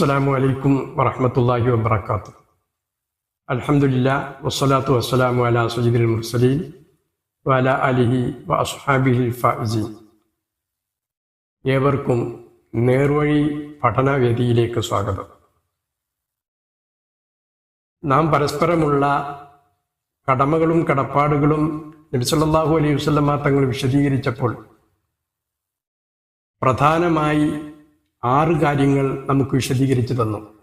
അസ്സലാമു അലൈക്കും വറഹ്മത്തുള്ളാഹി വബറകാതുഹു. അലഹമില്ല വസ്സലാത്തു വസ്സലാമു അലാ സയ്യിദിൽ മുർസലീൻ വല അലിഹി വ അസ്ഹാബിഹിൽ ഫായിസീൻ ഏവർക്കും നേർവഴി പഠനവേദിയിലേക്ക് സ്വാഗതം. നാം പരസ്പരമുള്ള കടമകളും കടപ്പാടുകളും നബി സല്ലല്ലാഹു അലൈഹി വസല്ലമ തങ്ങൾ വിശദീകരിച്ചപ്പോൾ പ്രധാനമായി ആറ് കാര്യങ്ങൾ നമുക്ക് വിശദീകരിച്ചു തന്നു.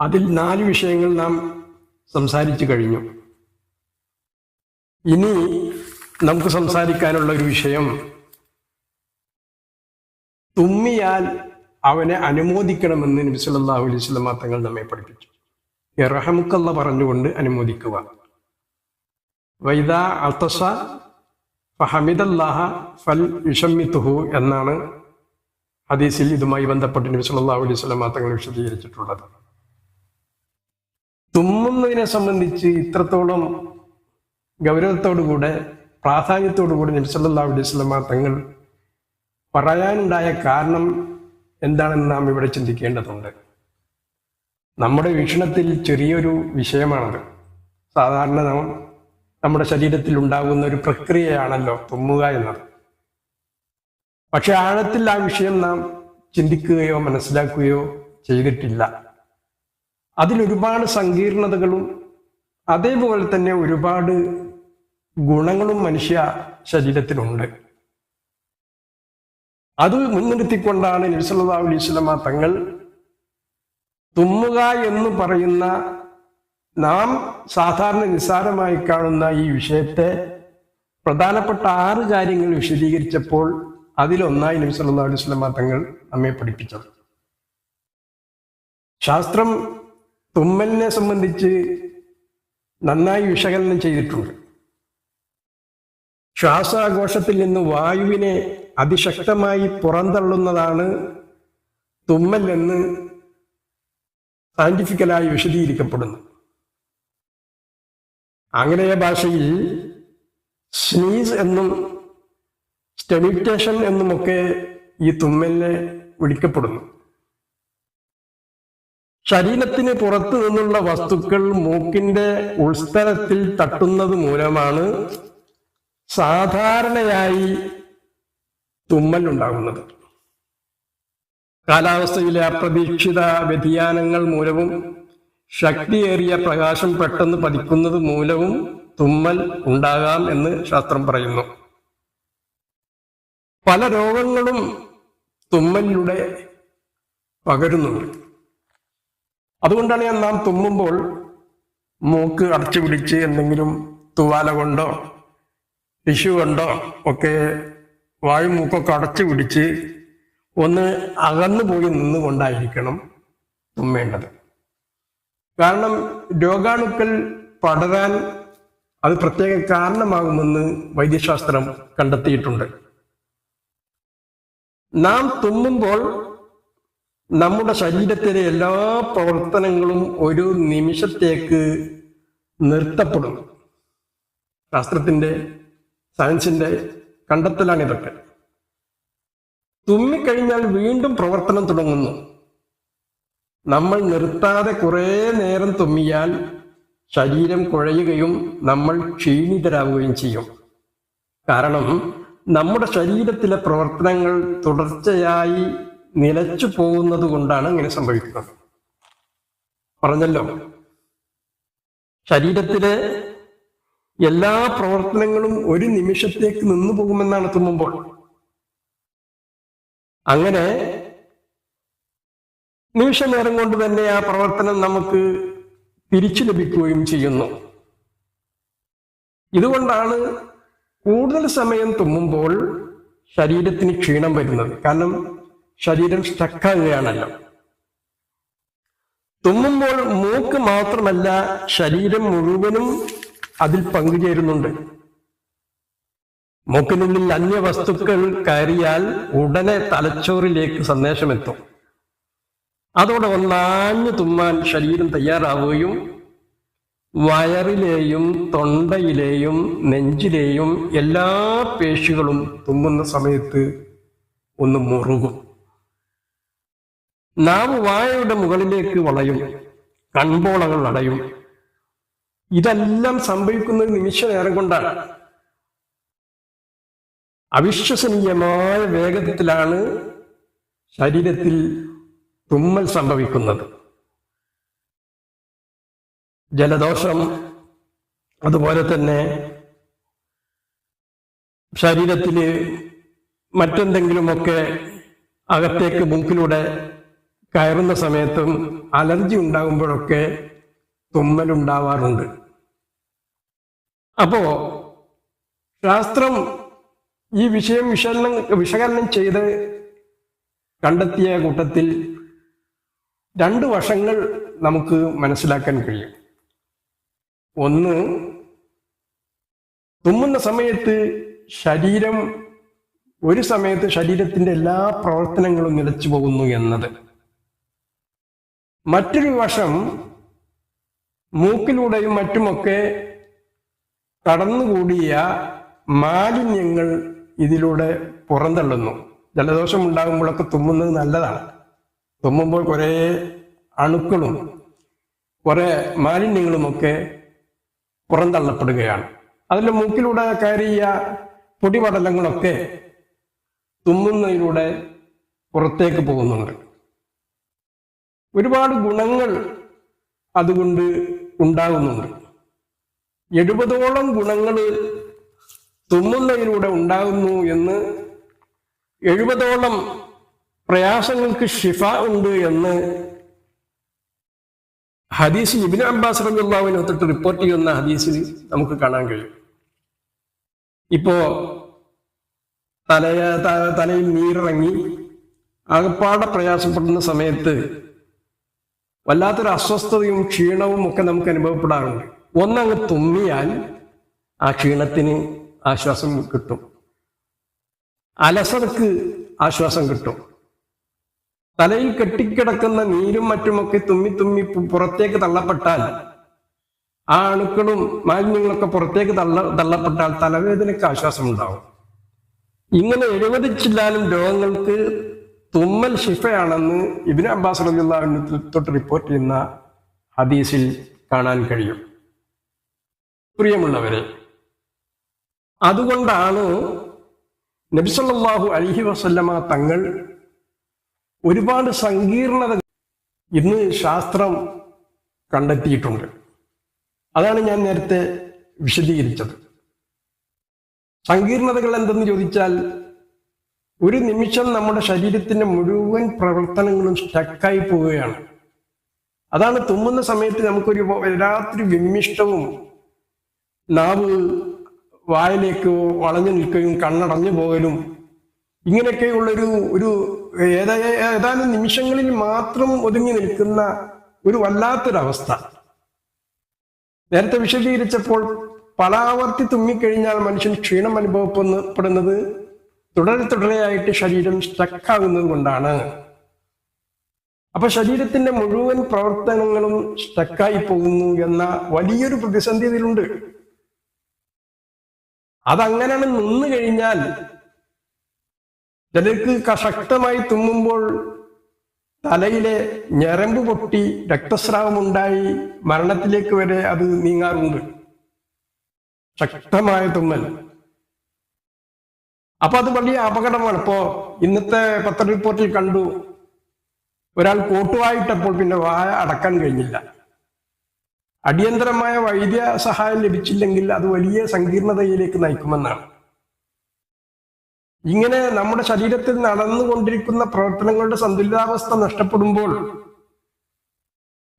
അതിൽ നാല് വിഷയങ്ങൾ നാം സംസാരിച്ചു കഴിഞ്ഞു. ഇനി നമുക്ക് സംസാരിക്കാനുള്ള ഒരു വിഷയം തുമ്മിയാൽ അവനെ അനുമോദിക്കണമെന്ന് നബി സല്ലല്ലാഹു അലൈഹി വസല്ലമ തങ്ങൾ നമ്മെ പഠിപ്പിച്ചു. ഇറഹമുക്കല്ല പറഞ്ഞുകൊണ്ട് അനുമോദിക്കുക. വൈദ അത്തസ ഫഹമിദല്ലാഹ ഫൽ യുഷമ്മിത്തുഹു എന്നാണ് ഹദീസിൽ ഇതുമായി ബന്ധപ്പെട്ട് നബി സല്ലല്ലാഹു അലൈഹി വസല്ലം തങ്ങൾ വിശദീകരിച്ചിട്ടുള്ളത്. തുമ്മുന്നതിനെ സംബന്ധിച്ച് ഇത്രത്തോളം ഗൗരവത്തോടുകൂടെ പ്രാധാന്യത്തോടുകൂടി നബി സല്ലല്ലാഹു അലൈഹി വസല്ലം തങ്ങൾ പറയാനുണ്ടായ കാരണം എന്താണെന്ന് നാം ഇവിടെ ചിന്തിക്കേണ്ടതുണ്ട്. നമ്മുടെ വീക്ഷണത്തിൽ ചെറിയൊരു വിഷയമാണത്. സാധാരണ നമ്മുടെ ശരീരത്തിൽ ഉണ്ടാകുന്ന ഒരു പ്രക്രിയയാണല്ലോ തുമ്മുക എന്നത്. പക്ഷെ ആഴത്തിൽ ആ വിഷയം നാം ചിന്തിക്കുകയോ മനസ്സിലാക്കുകയോ ചെയ്തിട്ടില്ല. അതിലൊരുപാട് സങ്കീർണതകളും അതേപോലെ തന്നെ ഒരുപാട് ഗുണങ്ങളും മനുഷ്യ ശരീരത്തിലുണ്ട്. അത് മുൻനിർത്തിക്കൊണ്ടാണ് നബിസല്ലാ അലൈഹി സ്വലമ തങ്ങൾ തുമ്മുക എന്ന് പറയുന്ന നാം സാധാരണ നിസ്സാരമായി കാണുന്ന ഈ വിഷയത്തെ പ്രധാനപ്പെട്ട ആറ് കാര്യങ്ങൾ വിശദീകരിച്ചപ്പോൾ അതിലൊന്നായി നബി സല്ലാ അലൈഹി വസല്ലമ തങ്ങൾ നമ്മെ പഠിപ്പിച്ചത്. ശാസ്ത്രം തുമ്മലിനെ സംബന്ധിച്ച് നന്നായി വിശകലനം ചെയ്തിട്ടുണ്ട്. ശ്വാസാഘോഷത്തിൽ നിന്ന് വായുവിനെ അതിശക്തമായി പുറന്തള്ളുന്നതാണ് തുമ്മൽ എന്ന് സയന്റിഫിക്കലായി വിശദീകരിക്കപ്പെടുന്നു. ആംഗലേയ ഭാഷയിൽ സ്നീസ് എന്നും സ്റ്റെമിറ്റേഷൻ എന്നുമൊക്കെ ഈ തുമ്മലിനെ വിളിക്കപ്പെടുന്നു. ശരീരത്തിന് പുറത്തു നിന്നുള്ള വസ്തുക്കൾ മൂക്കിന്റെ ഉൾസ്ഥലത്തിൽ തട്ടുന്നത് മൂലമാണ് സാധാരണയായി തുമ്മൽ ഉണ്ടാകുന്നത്. കാലാവസ്ഥയിലെ അപ്രതീക്ഷിത വ്യതിയാനങ്ങൾ മൂലവും ശക്തിയേറിയ പ്രകാശം പെട്ടെന്ന് പതിക്കുന്നത് മൂലവും തുമ്മൽ ഉണ്ടാകാം എന്ന് ശാസ്ത്രം പറയുന്നു. പല രോഗങ്ങളും തുമ്മലിലൂടെ പകരുന്നുണ്ട്. അതുകൊണ്ടാണ് ഞാൻ നാം തുമ്മുമ്പോൾ മൂക്ക് അടച്ചു പിടിച്ച് എന്തെങ്കിലും തുവാല കൊണ്ടോ ടിഷ്യൂ കൊണ്ടോ ഒക്കെ വായും മൂക്കൊക്കെ അടച്ചു പിടിച്ച് ഒന്ന് അകന്നു പോയി നിന്നുകൊണ്ടായിരിക്കണം തുമ്മേണ്ടത്. കാരണം രോഗാണുക്കൾ പടരാൻ അത് പ്രത്യേക കാരണമാകുമെന്ന് വൈദ്യശാസ്ത്രം കണ്ടെത്തിയിട്ടുണ്ട്. നാം തുമ്മുമ്പോൾ നമ്മുടെ ശരീരത്തിലെ എല്ലാ പ്രവർത്തനങ്ങളും ഒരു നിമിഷത്തേക്ക് നിർത്തപ്പെടും. ശാസ്ത്രത്തിന്റെ സയൻസിന്റെ കണ്ടെത്തലാണ് ഇതൊക്കെ. തുമ്മിക്കഴിഞ്ഞാൽ വീണ്ടും പ്രവർത്തനം തുടങ്ങുന്നു. നമ്മൾ നിർത്താതെ കുറേ നേരം തുമ്മിയാൽ ശരീരം കുഴയുകയും നമ്മൾ ക്ഷീണിതരാകുകയും ചെയ്യും. കാരണം നമ്മുടെ ശരീരത്തിലെ പ്രവർത്തനങ്ങൾ തുടർച്ചയായി നിലച്ചു പോകുന്നത് കൊണ്ടാണ് ഇങ്ങനെ സംഭവിക്കുന്നത്. പറഞ്ഞല്ലോ. ശരീരത്തിലെ എല്ലാ പ്രവർത്തനങ്ങളും ഒരു നിമിഷത്തേക്ക് നിന്നു പോകുമെന്നാണ് തുമ്മുമ്പോൾ. അങ്ങനെ നിമിഷനേരം കൊണ്ട് തന്നെ ആ പ്രവർത്തനം നമുക്ക് തിരിച്ചു ലഭിക്കുകയും ചെയ്യുന്നു. ഇതുകൊണ്ടാണ് കൂടുതൽ സമയം തുമ്മുമ്പോൾ ശരീരത്തിന് ക്ഷീണം വരുന്നത്. കാരണം ശരീരം സ്റ്റക്കാകുകയാണല്ലോ. തുമ്മുമ്പോൾ മൂക്ക് മാത്രമല്ല ശരീരം മുഴുവനും അതിൽ പങ്കുചേരുന്നുണ്ട്. മൂക്കിനുള്ളിൽ അന്യ വസ്തുക്കൾ കയറിയാൽ ഉടനെ തലച്ചോറിലേക്ക് സന്ദേശമെത്തും. അതോടെ ഒന്നാഞ്ഞു തുമ്മാൻ ശരീരം തയ്യാറാവുകയും വയറിലെയും തൊണ്ടയിലെയും നെഞ്ചിലെയും എല്ലാ പേശികളും തുമ്മുന്ന സമയത്ത് ഒന്ന് മുറുകും. നാവ് വായയുടെ മുകളിലേക്ക് വളയും. കൺപോളകൾ അടയും. ഇതെല്ലാം സംഭവിക്കുന്നത് നിമിഷ നേരം കൊണ്ടാണ്. അവിശ്വസനീയമായ വേഗത്തിലാണ് ശരീരത്തിൽ തുമ്മൽ സംഭവിക്കുന്നത്. ജലദോഷം അതുപോലെ തന്നെ ശരീരത്തിൽ മറ്റെന്തെങ്കിലുമൊക്കെ അകത്തേക്ക് മൂക്കിലൂടെ കയറുന്ന സമയത്തും അലർജി ഉണ്ടാകുമ്പോഴൊക്കെ തുമ്മലുണ്ടാവാറുണ്ട്. അപ്പോ ശാസ്ത്രം ഈ വിഷയം വിശകലനം വിശകലനം ചെയ്ത് കണ്ടെത്തിയ കൂട്ടത്തിൽ രണ്ട് വശങ്ങൾ നമുക്ക് മനസ്സിലാക്കാൻ കഴിയും. ഒന്ന് തുമ്മുന്ന സമയത്ത് ശരീരം ഒരു സമയത്ത് ശരീരത്തിന്റെ എല്ലാ പ്രവർത്തനങ്ങളും നിലച്ചു പോകുന്നു എന്നത്. മറ്റൊരു വശം മൂക്കിലൂടെയും മറ്റുമൊക്കെ കടന്നുകൂടിയ മാലിന്യങ്ങൾ ഇതിലൂടെ പുറന്തള്ളുന്നു. ജലദോഷം ഉണ്ടാകുമ്പോഴൊക്കെ തുമ്മുന്നത് നല്ലതാണ്. തുമ്മുമ്പോൾ കുറേ അണുക്കളും കുറെ മാലിന്യങ്ങളുമൊക്കെ പുറന്തള്ളപ്പെടുകയാണ്. അതിൽ മൂക്കിലൂടെ കയറിയ പൊടിപടലങ്ങളൊക്കെ തുമ്മുന്നതിലൂടെ പുറത്തേക്ക് പോകുന്നുണ്ട്. ഒരുപാട് ഗുണങ്ങൾ അതുകൊണ്ട് ഉണ്ടാകുന്നുണ്ട്. എഴുപതോളം ഗുണങ്ങൾ തുമ്മുന്നതിലൂടെ ഉണ്ടാകുന്നു എന്ന് എഴുപതോളം പ്രയാസങ്ങൾക്ക് ഷിഫ ഉണ്ട് എന്ന് ഹദീസ് ഇബിൻ അബ്ബാസ് റബിള്ളാവിനെ ഒത്തിട്ട് റിപ്പോർട്ട് ചെയ്യുന്ന ഹദീസിൽ നമുക്ക് കാണാൻ കഴിയും. ഇപ്പോ തലയ തലയിൽ നീരിറങ്ങി ആകപ്പാടെ പ്രയാസപ്പെടുന്ന സമയത്ത് വല്ലാത്തൊരു അസ്വസ്ഥതയും ക്ഷീണവും ഒക്കെ നമുക്ക് അനുഭവപ്പെടാറുണ്ട്. ഒന്നങ്ങ് തുമ്മിയാൽ ആ ക്ഷീണത്തിന് ആശ്വാസം കിട്ടും. അലസർക്ക് ആശ്വാസം കിട്ടും. തലയിൽ കെട്ടിക്കിടക്കുന്ന നീരും മറ്റുമൊക്കെ തുമ്മി തുമ്മി പുറത്തേക്ക് തള്ളപ്പെട്ടാൽ ആ അണുക്കളും മാലിന്യങ്ങളൊക്കെ പുറത്തേക്ക് തള്ള തള്ളപ്പെട്ടാൽ തലവേദനയ്ക്ക് ആശ്വാസം ഉണ്ടാവും ഇങ്ങനെ എഴുപത് ചില്ലാലും രോഗങ്ങൾക്ക് തുമ്മൽ ശിഫയാണെന്ന് ഇബിന് അബ്ബാസ് റബിള്ളാവിന് തൊട്ട് റിപ്പോർട്ട് ചെയ്യുന്ന ഹദീസിൽ കാണാൻ കഴിയും. പ്രിയമുള്ളവരെ അതുകൊണ്ടാണ് നബിസല്ലാഹു അലഹി വസല്ലമ തങ്ങൾ ഒരുപാട് സങ്കീർണത ഇന്ന് ശാസ്ത്രം കണ്ടെത്തിയിട്ടുണ്ട്. അതാണ് ഞാൻ നേരത്തെ വിശദീകരിച്ചത്. സങ്കീർണതകൾ എന്തെന്ന് ചോദിച്ചാൽ ഒരു നിമിഷം നമ്മുടെ ശരീരത്തിന്റെ മുഴുവൻ പ്രവർത്തനങ്ങളും സ്റ്റക്കായി പോവുകയാണ്. അതാണ് തുമ്മുന്ന സമയത്ത് നമുക്കൊരു രാത്രി വിമ്മിഷ്ടവും നാവ് വായിലേക്ക് വളഞ്ഞു നിൽക്കുകയും കണ്ണടഞ്ഞു പോകലും ഇങ്ങനെയൊക്കെയുള്ളൊരു ഒരു ഏതാ ഏതാനും നിമിഷങ്ങളിൽ മാത്രം ഒതുങ്ങി നിൽക്കുന്ന ഒരു വല്ലാത്തൊരവസ്ഥ. നേരത്തെ വിശദീകരിച്ചപ്പോൾ പലാവർത്തി തുമ്മിക്കഴിഞ്ഞാൽ മനുഷ്യൻ ക്ഷീണം അനുഭവപ്പെടുന്നത് തുടരെ തുടരെയായിട്ട് ശരീരം സ്റ്റക്കാകുന്നത് കൊണ്ടാണ്. അപ്പൊ ശരീരത്തിന്റെ മുഴുവൻ പ്രവർത്തനങ്ങളും സ്റ്റക്കായി പോകുന്നു എന്ന വലിയൊരു പ്രതിസന്ധി ഇതിലുണ്ട് അതങ്ങനെ നിന്നു കഴിഞ്ഞാൽ ചിലർക്ക് കശക്തമായി ശക്തമായി തുമ്മുമ്പോൾ തലയിലെ ഞരമ്പ് പൊട്ടി രക്തസ്രാവമുണ്ടായി മരണത്തിലേക്ക് വരെ അത് നീങ്ങാറുണ്ട്. ശക്തമായ തുമ്മൽ. അപ്പൊ അത് വലിയ അപകടമാണ്. ഇപ്പോ ഇന്നത്തെ പത്ര റിപ്പോർട്ടിൽ കണ്ടു. ഒരാൾ കോട്ടുവായിട്ടപ്പോൾ പിന്നെ വായ അടക്കാൻ കഴിഞ്ഞില്ല. അടിയന്തരമായ വൈദ്യ സഹായം ലഭിച്ചില്ലെങ്കിൽ അത് വലിയ സങ്കീർണതയിലേക്ക് നയിക്കുമെന്നാണ്. ഇങ്ങനെ നമ്മുടെ ശരീരത്തിൽ നടന്നുകൊണ്ടിരിക്കുന്ന പ്രവർത്തനങ്ങളുടെ സന്തുലിതാവസ്ഥ നഷ്ടപ്പെടുമ്പോൾ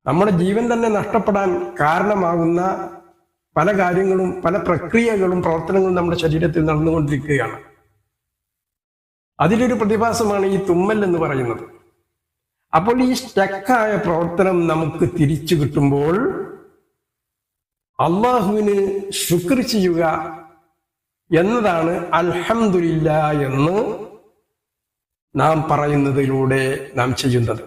നമ്മുടെ ജീവൻ തന്നെ നഷ്ടപ്പെടാൻ കാരണമാകുന്ന പല കാര്യങ്ങളും പല പ്രക്രിയകളും പ്രവർത്തനങ്ങളും നമ്മുടെ ശരീരത്തിൽ നടന്നുകൊണ്ടിരിക്കുകയാണ്. അതിലൊരു പ്രതിഭാസമാണ് ഈ തുമ്മൽ എന്ന് പറയുന്നത്. അപ്പോൾ ഈ സ്റ്റക്കായ പ്രവർത്തനം നമുക്ക് തിരിച്ചു കിട്ടുമ്പോൾ അള്ളാഹുവിന് ശുക്ർ ചെയ്യുക എന്നതാണ് അൽഹമില്ല എന്ന് നാം പറയുന്നതിലൂടെ നാം ചെയ്യുന്നത്.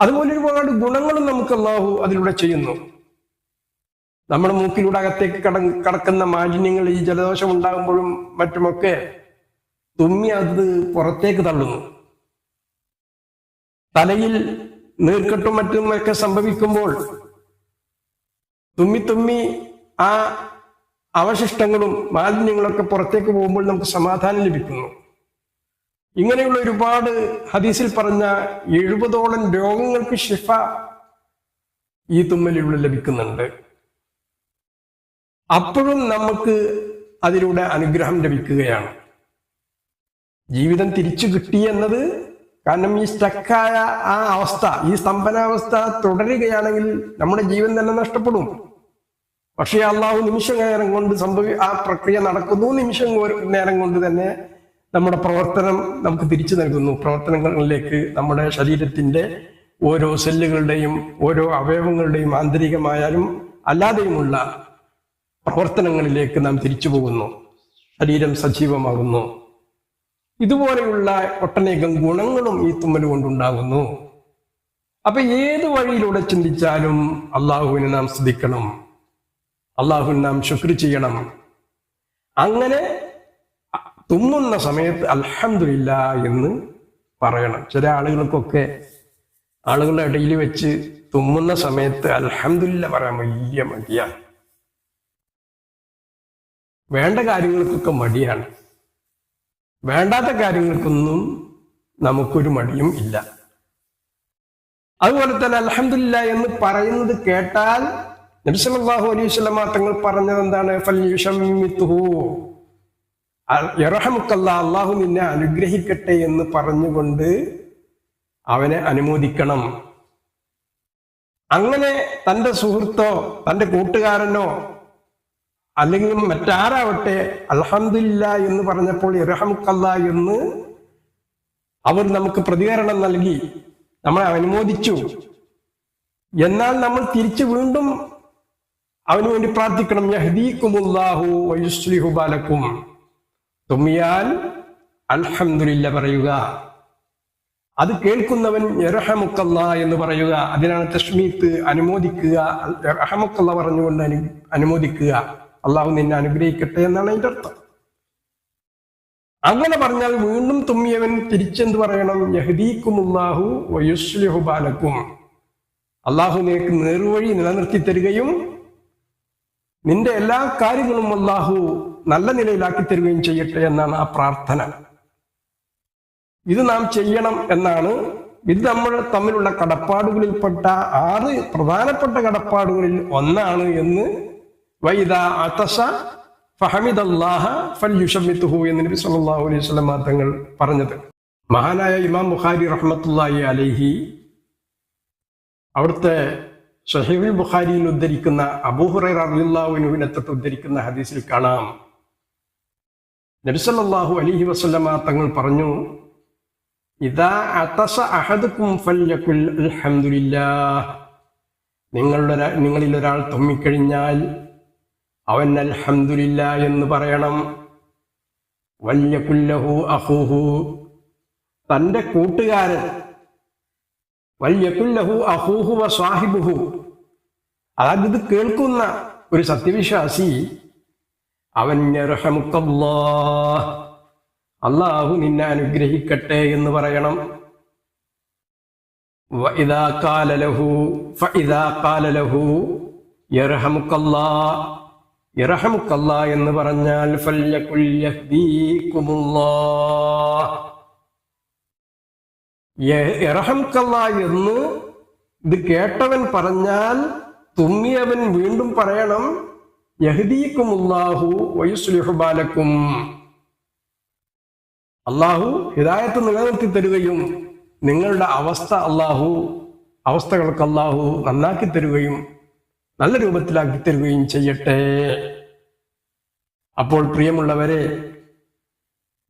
അതുപോലെ ഒരുപാട് ഗുണങ്ങളും നമുക്ക് അള്ളാഹു അതിലൂടെ ചെയ്യുന്നു. നമ്മുടെ മൂക്കിലൂടെ അകത്തേക്ക് കട കടക്കുന്ന മാലിന്യങ്ങൾ ഈ ജലദോഷം ഉണ്ടാകുമ്പോഴും മറ്റുമൊക്കെ തുമ്മി അത് പുറത്തേക്ക് തള്ളുന്നു. തലയിൽ നീർക്കെട്ടും മറ്റുമൊക്കെ സംഭവിക്കുമ്പോൾ തുമ്മി തുമ്മി ആ അവശിഷ്ടങ്ങളും മാലിന്യങ്ങളൊക്കെ പുറത്തേക്ക് പോകുമ്പോൾ നമുക്ക് സമാധാനം ലഭിക്കുന്നു. ഇങ്ങനെയുള്ള ഒരുപാട് ഹദീസിൽ പറഞ്ഞ എഴുപതോളം രോഗങ്ങൾക്ക് ശിഫ ഈ തുമ്മലിലൂടെ ലഭിക്കുന്നുണ്ട്. അപ്പോഴും നമുക്ക് അതിലൂടെ അനുഗ്രഹം ലഭിക്കുകയാണ്. ജീവിതം തിരിച്ചു കിട്ടി എന്നത് കാരണം ഈ സ്റ്റക്കായ ആ അവസ്ഥ ഈ സ്തംഭനാവസ്ഥ തുടരുകയാണെങ്കിൽ നമ്മുടെ ജീവൻ തന്നെ നഷ്ടപ്പെടും. പക്ഷേ അള്ളാഹു നിമിഷ നേരം കൊണ്ട് സംഭവി ആ പ്രക്രിയ നടക്കുന്നു. നിമിഷം നേരം കൊണ്ട് തന്നെ നമ്മുടെ പ്രവർത്തനം നമുക്ക് തിരിച്ചു നൽകുന്നു. പ്രവർത്തനങ്ങളിലേക്ക് നമ്മുടെ ശരീരത്തിന്റെ ഓരോ സെല്ലുകളുടെയും ഓരോ അവയവങ്ങളുടെയും ആന്തരികമായാലും അല്ലാതെയുമുള്ള പ്രവർത്തനങ്ങളിലേക്ക് നാം തിരിച്ചു പോകുന്നു. ശരീരം സജീവമാകുന്നു. ഇതുപോലെയുള്ള ഒട്ടനേകം ഗുണങ്ങളും ഈ തുമ്മൽ കൊണ്ടുണ്ടാകുന്നു. അപ്പൊ ഏത് വഴിയിലൂടെ ചിന്തിച്ചാലും അള്ളാഹുവിനെ നാം സ്തുതിക്കണം അള്ളാഹുവിന് നാം ശുക്ർ ചെയ്യണം. അങ്ങനെ തുമ്മുന്ന സമയത്ത് അൽഹംദുലില്ല എന്ന് പറയണം. ചില ആളുകൾക്കൊക്കെ ആളുകളുടെ ഇടയിൽ വെച്ച് തുമ്മുന്ന സമയത്ത് അൽഹംദുലില്ല പറയാൻ വലിയ മടിയാണ്. വേണ്ട കാര്യങ്ങൾക്കൊക്കെ മടിയാണ്. വേണ്ടാത്ത കാര്യങ്ങൾക്കൊന്നും നമുക്കൊരു മടിയും ഇല്ല. അതുപോലെ തന്നെ അലഹമില്ല എന്ന് പറയുന്നത് കേട്ടാൽ നബിസല്ലാഹു അലൈഹി സ്വലമ തങ്ങൾ പറഞ്ഞത് എന്താണ് അള്ളാഹു നിന്നെ അനുഗ്രഹിക്കട്ടെ എന്ന് പറഞ്ഞുകൊണ്ട് അവനെ അനുമോദിക്കണം. അങ്ങനെ തന്റെ സുഹൃത്തോ തന്റെ കൂട്ടുകാരനോ അല്ലെങ്കിൽ മറ്റാരാവട്ടെ അലഹമില്ല എന്ന് പറഞ്ഞപ്പോൾ ഇറഹമുക്കല്ല എന്ന് അവർ നമുക്ക് പ്രതികരണം നൽകി നമ്മളെ അനുമോദിച്ചു. എന്നാൽ നമ്മൾ തിരിച്ചു വീണ്ടും അവന് വേണ്ടി പ്രാർത്ഥിക്കണം. യഹ്ദീക്കുമുല്ലാഹു ബാലക്കും. തുമ്മിയാൽ അൽഹമില്ല പറയുക. അത് കേൾക്കുന്നവൻ എറഹമുക്കല്ല എന്ന് പറയുക. അതിനാണ് തഷ്മീത്ത് അനുമോദിക്കുക. റഹമുക്കല്ല പറഞ്ഞുകൊണ്ട് അനു അനുമോദിക്കുക. അള്ളാഹു നിന്നെ അനുഗ്രഹിക്കട്ടെ എന്നാണ് അതിന്റെ അർത്ഥം. അങ്ങനെ പറഞ്ഞാൽ വീണ്ടും തുമ്മിയവൻ തിരിച്ചെന്ത് പറയണം? യഹദീക്കുമുല്ലാഹു വയുസ്ലിഹു ബാലക്കും. അള്ളാഹു നിനക്ക് നേർവഴി നിലനിർത്തി തരികയും നിന്റെ എല്ലാ കാര്യങ്ങളും അള്ളാഹു നല്ല നിലയിലാക്കി തരുകയും ചെയ്യട്ടെ എന്നാണ് ആ പ്രാർത്ഥന. ഇത് നാം ചെയ്യണം എന്നാണ് ഇത് നമ്മൾ തമ്മിലുള്ള കടപ്പാടുകളിൽപ്പെട്ട ആറ് പ്രധാനപ്പെട്ട കടപ്പാടുകളിൽ ഒന്നാണ് എന്ന് വൈദ അതസ ഫഹമിദല്ലാഹ ഫൽയുഷമിത്തുഹു എന്ന് നബി സല്ലല്ലാഹു അലൈഹി വസല്ലം തങ്ങൾ പറഞ്ഞത്. മഹാനായ ഇമാം ബുഖാരി റഹ്മത്തുള്ളാഹി അലൈഹി അവിടുത്തെ ഷഹീബുൽ ബുഖാരിയിൽ ഉദ്ധരിക്കുന്ന അബൂഹുറൈർ റളിയല്ലാഹുവിനെ തൊട്ട് ഉദ്ധരിക്കുന്ന ഹദീസിൽ കാണാം. നബിസല്ലാഹു അലൈഹി വസല്ലമ തങ്ങൾ പറഞ്ഞു അതസ നിങ്ങളുടെ നിങ്ങളിൽ ഒരാൾ തുമ്മിക്കഴിഞ്ഞാൽ അവൻ അൽഹംദുലില്ല എന്ന് പറയണം. വല്യകുല്ലഹു അഹൂഹു. തന്റെ കൂട്ടുകാരൻ വല്യക്കുല്ലഹു അഹൂഹു വ സ്വാഹിബുഹു അതായത് ഇത് കേൾക്കുന്ന ഒരു സത്യവിശ്വാസി അവൻ അള്ളാഹു നിന്നെ അനുഗ്രഹിക്കട്ടെ എന്ന് പറയണം. എന്ന് പറഞ്ഞാൽ എറഹംകല്ല എന്ന് ഇത് കേട്ടവൻ പറഞ്ഞാൽ തുമ്മിയവൻ വീണ്ടും പറയണം യഹദീക്കുമുല്ലാഹു വയുസ്ലിഹുബാലക്കും അള്ളാഹു ഹിദായത്ത് നിലനിർത്തി തരുകയും നിങ്ങളുടെ അവസ്ഥ അള്ളാഹു അവസ്ഥകൾക്ക് അള്ളാഹു നന്നാക്കി തരുകയും നല്ല രൂപത്തിലാക്കി തരുകയും ചെയ്യട്ടെ. അപ്പോൾ പ്രിയമുള്ളവരെ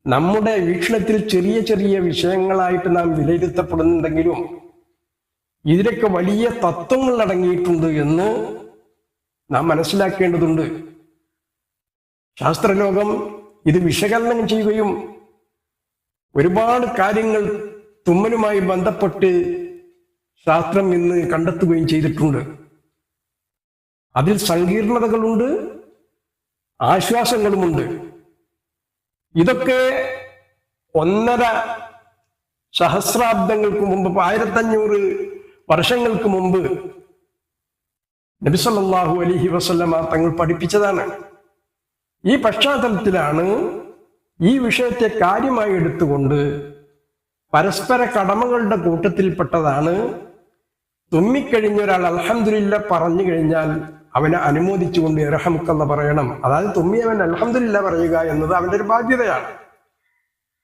നമ്മുടെ വീക്ഷണത്തിൽ ചെറിയ ചെറിയ വിഷയങ്ങളായിട്ട് നാം വിലയിരുത്തപ്പെടുന്നുണ്ടെങ്കിലും ഇതിലൊക്കെ വലിയ തത്വങ്ങൾ അടങ്ങിയിട്ടുണ്ട് എന്ന് നാം മനസ്സിലാക്കേണ്ടതുണ്ട്. ശാസ്ത്രലോകം ഇത് വിശകലനം ചെയ്യുകയും ഒരുപാട് കാര്യങ്ങൾ തുമ്മലുമായി ബന്ധപ്പെട്ട് ശാസ്ത്രം ഇന്ന് കണ്ടെത്തുകയും ചെയ്തിട്ടുണ്ട്. അതിൽ സങ്കീർണതകളുണ്ട് ആശ്വാസങ്ങളുമുണ്ട്. ഇതൊക്കെ ഒന്നര സഹസ്രാബ്ദങ്ങൾക്ക് മുമ്പ് ആയിരത്തഞ്ഞൂറ് വർഷങ്ങൾക്ക് മുമ്പ് നബിസല്ലാഹു അലഹി വസല്ലമ തങ്ങൾ പഠിപ്പിച്ചതാണ്. ഈ പശ്ചാത്തലത്തിലാണ് ഈ വിഷയത്തെ കാര്യമായി എടുത്തുകൊണ്ട് പരസ്പര കടമകളുടെ കൂട്ടത്തിൽപ്പെട്ടതാണ്. തുമ്മിക്കഴിഞ്ഞ ഒരാൾ പറഞ്ഞു കഴിഞ്ഞാൽ അവനെ അനുമോദിച്ചുകൊണ്ട് ഇറഹമുക്കെന്ന് പറയണം. അതായത് തുമ്മിയവൻ അലഹമില്ല പറയുക എന്നത് അവന്റെ ഒരു ബാധ്യതയാണ്.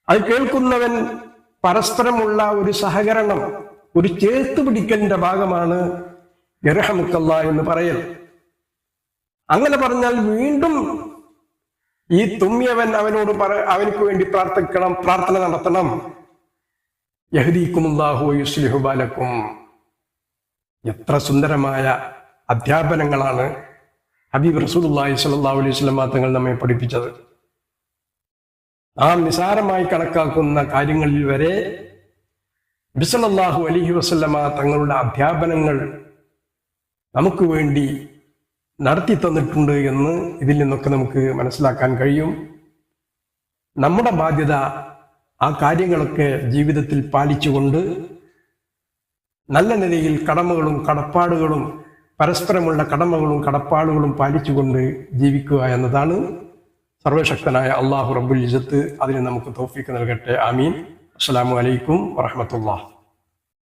അത് കേൾക്കുന്നവൻ പരസ്പരമുള്ള ഒരു സഹകരണം ഒരു ചേർത്ത് പിടിക്കലിന്റെ ഭാഗമാണ് ഇറഹമുക്കല്ല എന്ന് പറയൽ. അങ്ങനെ പറഞ്ഞാൽ വീണ്ടും ഈ തുമ്മിയവൻ അവനോട് പറ അവനക്ക് വേണ്ടി പ്രാർത്ഥിക്കണം പ്രാർത്ഥന നടത്തണം. യഹദീക്കുമുല്ലാഹു യുസ്ലിഹു ബാലക്കും എത്ര സുന്ദരമായ അധ്യാപനങ്ങളാണ് ഹബീബ് റസൂലുള്ളാഹി സ്വല്ലല്ലാഹു അലൈഹി സ്വലം തങ്ങൾ നമ്മെ പഠിപ്പിച്ചത്. ആ നിസാരമായി കണക്കാക്കുന്ന കാര്യങ്ങളിൽ വരെ ബിസലല്ലാഹു അലൈഹി വസല്ലമ തങ്ങളുടെ അധ്യാപനങ്ങൾ നമുക്ക് വേണ്ടി നടത്തി തന്നിട്ടുണ്ട് എന്ന് ഇതിൽ നിന്നൊക്കെ നമുക്ക് മനസ്സിലാക്കാൻ കഴിയും. നമ്മുടെ ബാധ്യത ആ കാര്യങ്ങളൊക്കെ ജീവിതത്തിൽ പാലിച്ചുകൊണ്ട് നല്ല നിലയിൽ കടമകളും കടപ്പാടുകളും പരസ്പരമുള്ള കടമകളും കടപ്പാടുകളും പാലിച്ചുകൊണ്ട് ജീവിക്കുക എന്നതാണ് സർവശക്തനായ അള്ളാഹു റബ്ബുൽ ഇജത്ത് അതിന് നമുക്ക് തോഫിക്ക് നൽകട്ടെ. ആമീൻ. അസ്സലാമു അലൈക്കും വറഹമത്തുള്ള